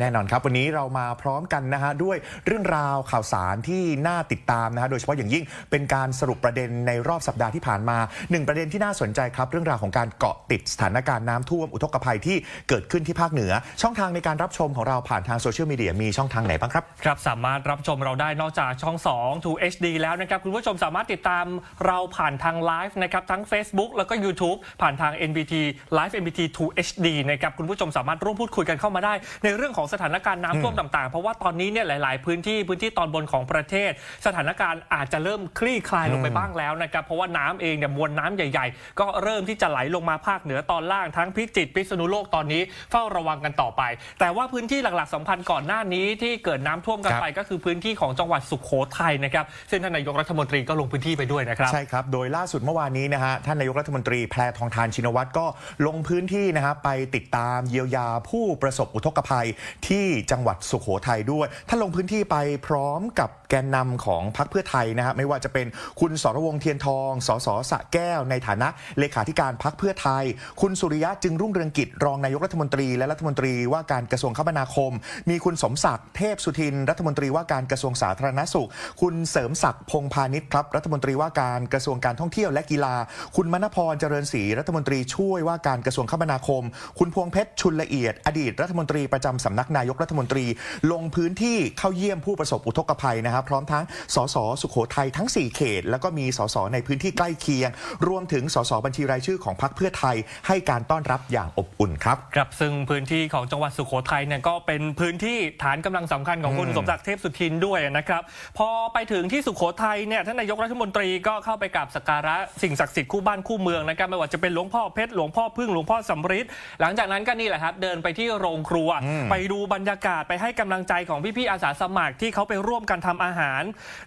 แน่นอนครับ วันนี้เรามาพร้อมกันนะฮะด้วยเรื่องราวข่าวสารที่น่าติดตามนะฮะโดยเฉพาะอย่างยิ่งเป็นการสรุปประเด็นในรอบสัปดาห์ที่ผ่านมาหนึ่งประเด็นที่น่าสนใจครับ เรื่องราวของการเกาะติดสถานการณ์น้ำท่วมอุทกภัยที่เกิดขึ้นที่ภาคเหนือ ช่องทางในการรับชมของเราผ่านทางโซเชียลมีเดียมีช่องทางไหนบ้างครับครับสามารถรับชมเราได้นอกจากช่อง2 2hd แล้วนะครับคุณผู้ชมสามารถติดตามเราผ่านทางไลฟ์นะครับทั้ง Facebook แล้วก็ YouTube ผ่านทาง NBT Live NBT True HD นะครับคุณผู้ชมสามารถร่วมพูดคุยกันเข้ามาได้ในเรื่องของสถานการณ์น้ำท่วมต่างๆ เพราะว่าตอนนี้เนี่ยหลาย ๆ พื้นที่พื้นที่ตอนบนของประเทศ สถานการณ์อาจจะเริ่มคลี่คลายลงไปบ้างแล้วนะครับเพราะว่าน้ำเองเนี่ยมวลน้ำใหญ่ ๆ ก็เริ่มที่จะไหลลงมาภาคเหนือตอนล่างทั้งพิจิตรพิษณุโลกตอนนี้เฝ้าระวังกันต่อไป แต่ว่าพื้นที่หลัก ๆสำคัญก่อนหน้านี้ที่เกิดน้ำท่วมกันครับไปก็คือพื้นที่ของจังหวัดสุขโขทัยนะครับซึ่งท่านนายกรัฐมนตรีก็ลงพื้นที่ไปด้วยนะครับใช่ครับโดยล่าสุดเมื่อวานนี้นะฮะท่านนายกรัฐมนตรีแพรทองทานชินวัตรก็ลงพื้นที่นะฮะไปติดตามเยียวยาผู้ประสบอุทกภัยที่จังหวัดสุขโขทัยด้วยท่านลงพื้นที่ไปพร้อมกับแกนนำของพรรคเพื่อไทยนะฮะไม่ว่าจะเป็นคุณสรวงเทียนทอง สสสะแก้วในฐานะเลขาธิการพรรคเพื่อไทย คุณสุริยะจึงรุ่งเรืองกิจรองนายกรัฐมนตรี และรัฐมนตรีว่าการกระทรวงคมนาคม มีคุณสมศักดิ์เทพสุทิน รัฐมนตรีว่าการกระทรวงสาธารณสุข คุณเสริมศักดิ์พงพาณิชย์ครับรัฐมนตรีว่าการกระทรวงการท่องเที่ยวและกีฬา คุณมณพรเจริญศรีรัฐมนตรีช่วยว่าการกระทรวงคมนาคม คุณพวงเพชรชุนละเอียด อดีตรัฐมนตรีประจำสำนักนายกรัฐมนตรี ลงพื้นที่เข้าเยี่ยมผู้ประสบอุทกภัยนะครับพร้อมทั้งสสสุขโขทัยทั้ง 4 เขต แล้วก็มีสสในพื้นที่ใกล้เคียง รวมถึงสสบัญชีรายชื่อของพรรคเพื่อไทย ให้การต้อนรับอย่างอบอุ่นครับครับซึ่งพื้นที่ของจังหวัดสุโขทัยเนี่ยก็เป็นพื้นที่ฐานกำลังสำคัญของคุณอืมสมศักดิ์เทพสุทินด้วยนะครับ พอไปถึงที่สุโขทัยเนี่ยท่านนายกรัฐมนตรีก็เข้าไปกราบสักการะสิ่งศักดิ์สิทธิ์คู่บ้านคู่เมืองนะครับไม่ว่าจะเป็นหลวงพ่อเพชรหลวงพ่อพึ่งหลวงพ่อสำริดหลังจากนั้นก็นี่แหละครับเดินไปที่โรงครัวอืมไปดููบรรยากาศไปให้กำลังใจของพี่ๆอาสาสมัครที่เขาไปร่วมกันทำอาหาร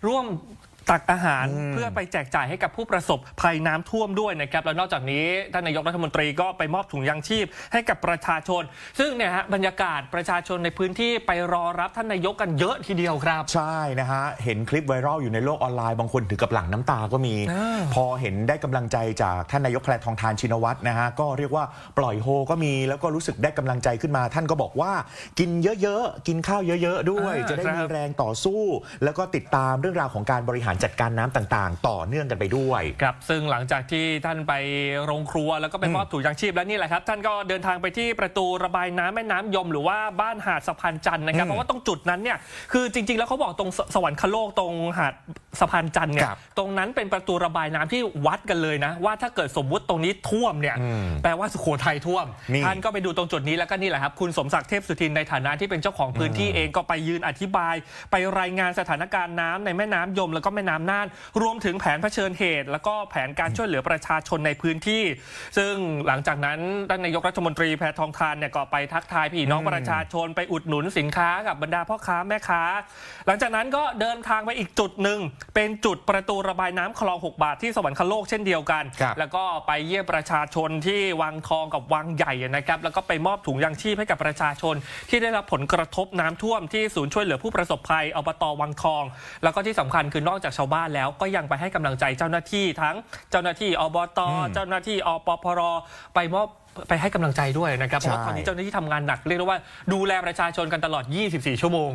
ร่วม ตักอาหารเพื่อไปแจกจ่ายให้กับผู้ประสบภัยน้ำท่วมด้วยนะครับแล้วนอกจากนี้ท่านนายกรัฐมนตรีก็ไปมอบถุงยางชีพให้กับประชาชน ซึ่งเนี่ยฮะบรรยากาศประชาชนในพื้นที่ไปรอรับท่านนายกกันเยอะทีเดียวครับ ใช่นะฮะเห็นคลิปไวรัลอยู่ในโลกออนไลน์บางคนถึงกับหลั่งน้ำตาก็มีอ่าพอเห็นได้กำลังใจจากท่านนายกแพรทองทานชินวัตรนะฮะก็เรียกว่าปล่อยโฮก็มี แล้วก็รู้สึกได้กำลังใจขึ้นมา ท่านก็บอกว่ากินเยอะๆกินข้าวเยอะ ๆ ด้วยอ่าจะได้ครับมีแรงต่อสู้ แล้วก็ติดตามเรื่องราวของการบริหารจัดการน้ำต่างๆ ต่อเนื่องกันไปด้วยครับซึ่งหลังจากที่ท่านไปโรงครัวแล้วก็ไปมอบถุงยางชีพแล้วนี่แหละครับ ท่านก็เดินทางไปที่ประตูระบายน้ำแม่น้ำยม หรือว่าบ้านหาดสะพานจันทร์นะครับอืมเพราะว่าตรงจุดนั้นเนี่ยคือจริง ๆ แล้วเขาบอกตรงสสวรรคโลกตรงหาดสะพานจันทร์เนี่คยรับตรงนั้นเป็นประตูระบายน้ำที่วัดกันเลยนะ ว่าถ้าเกิดสมมุติตรงนี้ท่วมเนี่ยอืมแปลว่าสุโขทัยท่วมนี่ท่านก็ไปดูตรงจุดนี้แล้วก็นี่แหละครับคุณสมศักดิ์เทพสุทินในฐานะที่เป็นเจ้าของพื้นที่เองก็ไปยืนอธิบาย ไปรายงานสถานการณ์น้ำในแม่น้ำยมแล้วก็แม่น้ำน่าน รวมถึงแผนเผชิญเหตุ แล้วก็แผนการช่วยเหลือประชาชนในพื้นที่ ซึ่งหลังจากนั้นท่านนายกรัฐมนตรีแพทองทานเนี่ยก็ไปทักทายพี่น้องประชาชนไปอุดหนุนสินค้ากับบรรดาพ่อค้าแม่ค้า หลังจากนั้นก็เดินทางไปอีกจุดหนึ่งเป็นจุดประตูระบายน้ำคลอง 6 บาทที่สวรรคโลกเช่นเดียวกัน แล้วก็ไปเยี่ยมประชาชนที่วังทองกับวังใหญ่นะครับแล้วก็ไปมอบถุงยางชีพให้กับประชาชน ที่ได้รับผลกระทบน้ำท่วมที่ศูนย์ช่วยเหลือผู้ประสบภัยอบตวังทอง แล้วก็ที่สำคัญคือนอกจากชาวบ้านแล้วก็ยังไปให้กำลังใจเจ้าหน้าที่ทั้งเจ้าหน้าที่อบตอืมเจ้าหน้าที่อปพรไปมอบไปให้กำลังใจด้วยนะครับเพราะว่าใช่ตอนนี้เจ้าหน้าที่ทำงานหนักเรียกได้ว่าดูแลประชาชนกันตลอด 24 ชั่วโมง